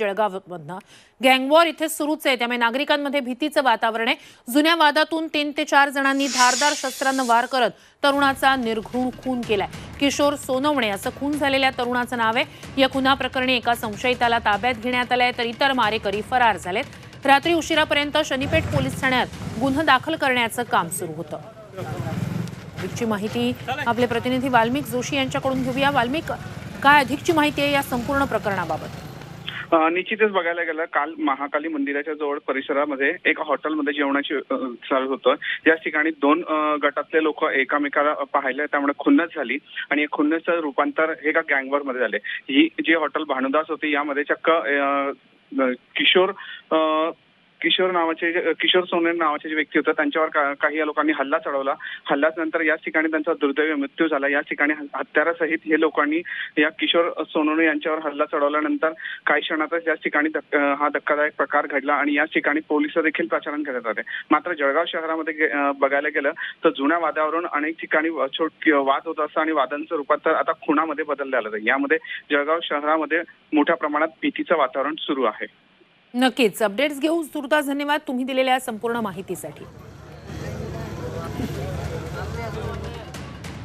जळगावमधनं. Gang war इथे सुरूच आहे. त्यामुळे नागरिकांमध्ये भीतीचं वातावरण आहे. जुन्या वादातून तीन ते चार जणांनी धारदार शस्त्रांना वार करत तरुणाचा निर्घृण खून केलाय. किशोर सोनवणे असं खून झालेल्या तरुणाचं नाव आहे. या खुना प्रकरणी एका संशयिताला ताब्यात घेण्यात आलंय तर इतर मारेकरी फरार झालेत. रात्री उशिरापर्यंत शनीपेठ पोलीस ठाण्यात गुन्हा दाखल करण्याचं काम सुरू होतं. अधिकची माहिती आपले प्रतिनिधी वाल्मिक जोशी यांच्याकडून घेऊया. वाल्मिक काय अधिकची माहिती आहे या संपूर्ण प्रकरणाबाबत? निश्चितच बघायला गेलं काल महाकाली मंदिराच्या जवळ परिसरामध्ये एका हॉटेलमध्ये जेवणाची चालू होतं. याच ठिकाणी दोन गटातले लोक एकामेकाला पाहिले त्यामुळे खुन्नस झाली आणि खुन्नसचं रूपांतर एका गँगवर मध्ये झाले. ही जे हॉटेल भानुदास होते यामध्ये चक्क किशोर किशोर नावाचे किशोर सोने नावाचे जे व्यक्ती होता त्यांच्यावर काही या लोकांनी हल्ला चढवला. हल्ल्याच नंतर याच ठिकाणी त्यांचा दुर्दैवी मृत्यू झाला. या ठिकाणी हत्यारासहित हे लोकांनी या किशोर सोनवणे यांच्यावर हल्ला चढवल्यानंतर काही क्षणातच याच ठिकाणी हा धक्कादायक प्रकार घडला आणि याच ठिकाणी पोलीस देखील प्रचारण करत होते. मात्र जळगाव शहरामध्ये बघायला गेलं तर जुन्या वादावरून अनेक ठिकाणी छोट वाद होत असतं आणि वादांचं रूपांतर आता खुणामध्ये बदललं आलं यामध्ये जळगाव शहरामध्ये मोठ्या प्रमाणात भीतीचं वातावरण सुरू आहे. नक्कीच. अपडेट्स घेऊ सुरतास धन्यवाद. तुम्ही दिलेल्या संपूर्ण माहितीसाठी.